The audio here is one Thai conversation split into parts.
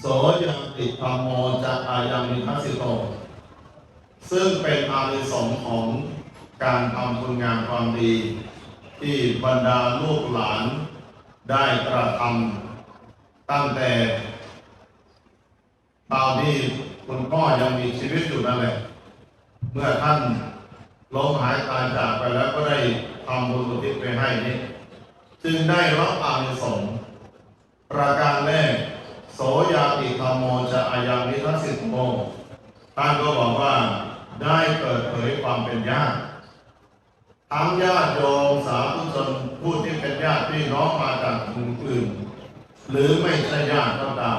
โสยังติธรรมโมจะอายังมิทัสสิโต ซึ่งเป็นอานิสงส์ของการทำคุณงามความดี ที่บรรดาลูกหลานได้กระทำตั้งแต่ตอนที่คุณพ่อยังมีชีวิตอยู่นั่นแหละ เมื่อท่านล้มหายตายจากไปแล้วก็ได้ทำบุญอุทิศไปให้นี้ จึงได้รับอานิสงส์ประการแรก โมท่านก็บอกว่าได้เปิดเผยความเป็นญาติทั้งญาติโยมสาธุชนผู้ที่เป็นญาติพี่น้องมาจากกลุ่มอื่น หรือไม่ใช่ญาติก็ตาม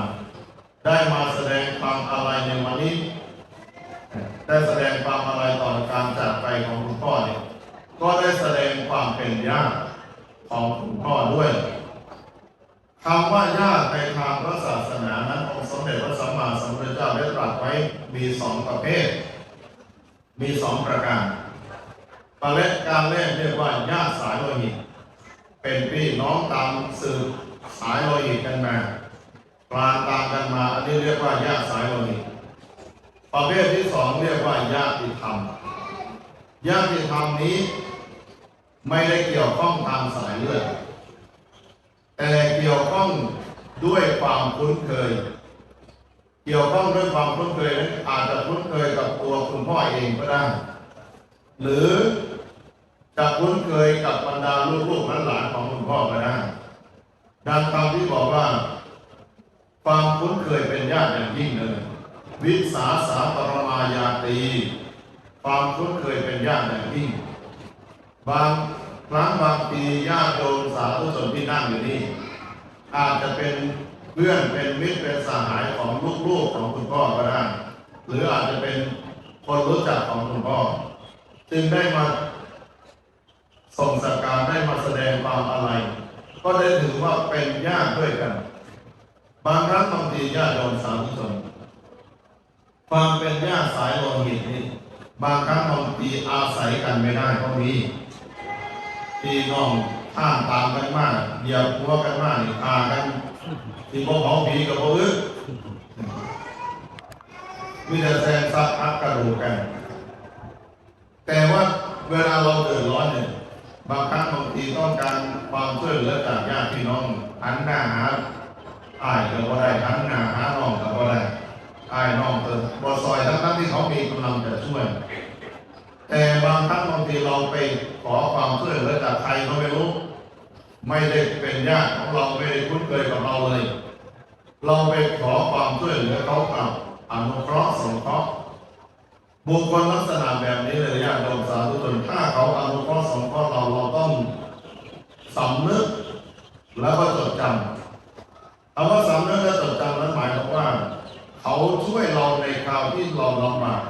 ได้มาแสดงความอาลัยในวันนี้ ได้แสดงความอาลัยต่อการจากไปของคุณพ่อเนี่ยก็ได้แสดงความเป็นญาติของคุณพ่อด้วย คำว่าญาติในทางพระศาสนานั้นองค์สมเด็จพระสัมมาสัมพุทธเจ้าได้ตรัสไว้มีสองประเภท มีสองประการประเภทการแรกเรียกว่าญาติสายโลหิต เป็นพี่น้องตามสืบสายโลหิตกันมาปลานตามกันมาอันนี้เรียกว่าญาติสายโลหิต ประเภทที่สองเรียกว่าญาติธรรม ญาติธรรมนี้ไม่ได้เกี่ยวข้องทางสายเลือด แต่เกี่ยวข้องด้วยความคุ้นเคย เกี่ยวข้องด้วยความคุ้นเคยนั้นอาจจะคุ้นเคยกับตัวคุณพ่อเองก็ได้ หรือจะคุ้นเคยกับบรรดาลูกๆหลานๆของคุณพ่อก็ได้ดังคำที่บอกว่า ความคุ้นเคยเป็นญาติอย่างยิ่งเลยวิสาสาปรมายาตี ความคุ้นเคยเป็นญาติอย่างยิ่งบาง ครั้งบางทีญาติโยมสาธุชนที่นั่งอยู่นี่อาจจะเป็นเพื่อนเป็นมิตรเป็นสหายของลูกๆของคุณพ่อก็ได้ หรืออาจจะเป็นคนรู้จักของคุณพ่อ จึงได้มาส่งสักการได้มาแสดงความอะไร ก็ได้ถือว่าเป็นญาติด้วยกัน บางครั้งบางทีญาติโยมสาธุชนความเป็นญาติสายโลหิตนี่บางครั้งบางทีอาศัยกันไม่ได้ก็มี พี่น้องท่ามตามกันมากเดียวหัวกันมากนี่พากันที่พวกเขาผีกับพวกอึมีแต่แซงซักอักกระดูกกัน แต่ว่าเวลาเราเดือดร้อนเนี่ยบางครั้งบางทีต้องการความช่วยเหลือจากญาติพี่น้องหันหน้าหาอายก็บ่ได้หันหน้าหาน้องก็บ่ได้ไอ้น้องเติมบอซอยทั้งทั้งๆที่เขามีกำลังจะช่วย แต่บางครั้งบางทีเราไปขอความช่วยเหลือจากใครก็ไม่รู้ ไม่ได้เป็นญาติของเราไม่ได้คุ้นเคยกับเราเลย เราไปขอความช่วยเหลือเขากับอนุเคราะห์สงเคราะห์บุคคลลักษณะแบบนี้เลยญาติโยมสาธุชนถ้าเขาอนุเคราะห์สงเคราะห์เราเราต้องสำนึกแล้วก็จดจำคำว่าสำนึกและจดจำนั้นหมายความว่า เขาช่วยเราในคราวที่เราลำบาก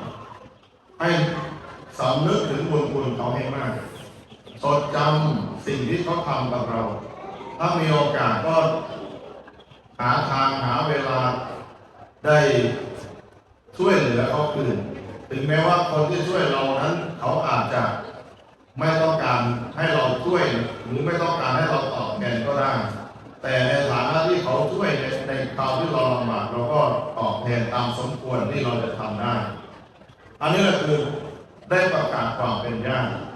ให้ สำนึกถึงบุญคุณเขาให้มากจดจำสิ่งที่เขาทำกับเรา ถ้ามีโอกาสก็หาทางหาเวลาได้ช่วยเหลือเขาคืนถึงแม้ว่าคนที่ช่วยเรานั้น เขาอาจจะไม่ต้องการให้เราช่วยหรือไม่ต้องการให้เราตอบแทนก็ได้ แต่ในฐานะที่เขาช่วยในในคราวที่เราลำบากเราก็ตอบแทนตามสมควรที่เราจะทำได้ อันนี้ก็คือ ได้ประกาศความเป็นญาติ